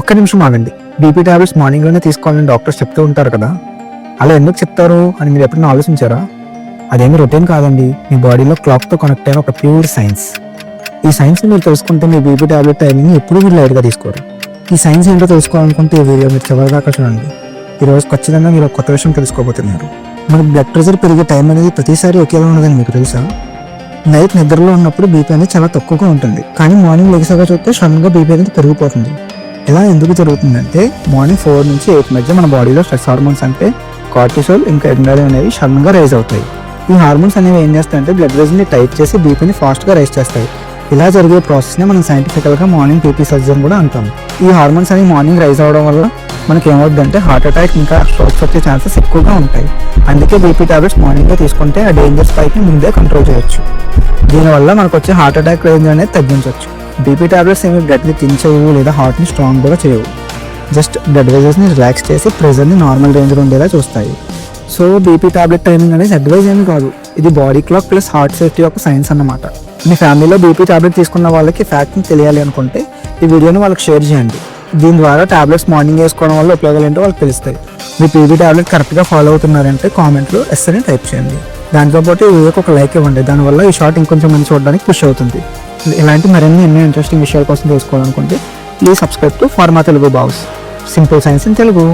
ఒక్క నిమిషం ఆగండి. బీపీ టాబ్లెట్స్ మార్నింగ్లోనే తీసుకోవాలని డాక్టర్స్ చెప్తూ ఉంటారు కదా. అలా ఎందుకు చెప్తారు అని మీరు ఎప్పుడైనా ఆలోచించారా? అదేమి రొటీన్ కాదండి. మీ బాడీలో క్లాక్తో కనెక్ట్ అయిన ఒక ప్యూర్ సైన్స్ ఈ సైన్స్ని మీరు తెలుసుకుంటే మీ బీపీ టాబ్లెట్ టైమింగ్ ఎప్పుడు మీరు లైట్గా తీసుకోరు. ఈ సైన్స్ ఏంటో తెలుసుకోవాలనుకుంటే ఈ వీడియో మీరు చివరిదాకా చూడండి. ఈరోజు ఖచ్చితంగా మీరు కొత్త విషయం తెలుసుకోబోతున్నారు. మన బ్లడ్ ప్రెషర్ పెరిగే టైం అనేది ప్రతిసారి ఒకేలా ఉండదని మీకు తెలుసా? నైట్ నిద్రలో ఉన్నప్పుడు బీపీ అనేది చాలా తక్కువగా ఉంటుంది. కానీ మార్నింగ్ లెగిసాగా చూస్తే సడన్గా బీపీ అనేది పెరిగిపోతుంది. ఇలా ఎందుకు జరుగుతుందంటే మార్నింగ్ ఫోర్ నుంచి ఎయిట్ మధ్య మన బాడీలో స్ట్రెస్ హార్మోన్స్ అంటే కార్టిసోల్ ఇంకా ఎండాలి అనేవి సడన్గా రైజ్ అవుతాయి. ఈ హార్మోన్స్ అనేవి ఏం చేస్తాయంటే బ్లడ్ ప్రెషర్ని టైట్ చేసి బీపీని ఫాస్ట్గా రైజ్ చేస్తాయి. ఇలా జరిగే ప్రాసెస్ని మనం సైంటిఫికల్గా మార్నింగ్ బీపీ సర్జన్ కూడా అంటాం. ఈ హార్మోన్స్ అనేవి మార్నింగ్ రైజ్ అవడం వల్ల మనకి ఏమవుతుందంటే హార్ట్ అటాక్ ఇంకా స్ట్రోక్స్ వచ్చే ఛాన్సెస్ ఎక్కువగా ఉంటాయి. అందుకే బీపీ టాబ్లెట్స్ మార్నింగ్లో తీసుకుంటే ఆ డేంజర్ స్పైక్ని ముందే కంట్రోల్ చేయొచ్చు. దీనివల్ల మనకు వచ్చే హార్ట్ అటాక్ రేంజ్ అనేది తగ్గించవచ్చు బీపీ టాబ్లెట్స్ ఏమి బ్లడ్ని తించేయవు లేదా హార్ట్ని స్ట్రాంగ్ కూడా చేయవు. జస్ట్ బ్లడ్ ప్రెషర్స్ని రిలాక్స్ చేసి ప్రెజర్ని నార్మల్ రేంజ్లో ఉండేలా చూస్తాయి. సో బీపీ టాబ్లెట్ టైమింగ్ అనేది అడ్వైజ్ ఏమి కాదు. ఇది body clock plus heart safety యొక్క సైన్స్ అన్నమాట. మీ ఫ్యామిలీలో బీపీ టాబ్లెట్ తీసుకున్న వాళ్ళకి ఫ్యాక్ట్ని తెలియాలి అనుకుంటే ఈ వీడియోని వాళ్ళకి షేర్ చేయండి. దీని ద్వారా టాబ్లెట్స్ మార్నింగ్ వేసుకోవడం వల్ల ఉపయోగాలు ఏంటో వాళ్ళకి తెలుస్తాయి. మీ బీపీ టాబ్లెట్ కరెక్ట్గా ఫాలో అవుతున్నారంటే కామెంట్లో ఎస్ అని టైప్ చేయండి. దాంతోపాటు ఈ వీడియోకి ఒక లైక్ ఇవ్వండి. దానివల్ల ఈ షార్ట్ ఇంకొంచెం మంది చూడడానికి పుష్ అవుతుంది. ఇలాంటి మరిన్ని ఎన్నో ఇంట్రెస్టింగ్ విషయాల కోసం తెలుసుకోవాలనుకుంటే please subscribe to pharma Telugu box simple science in Telugu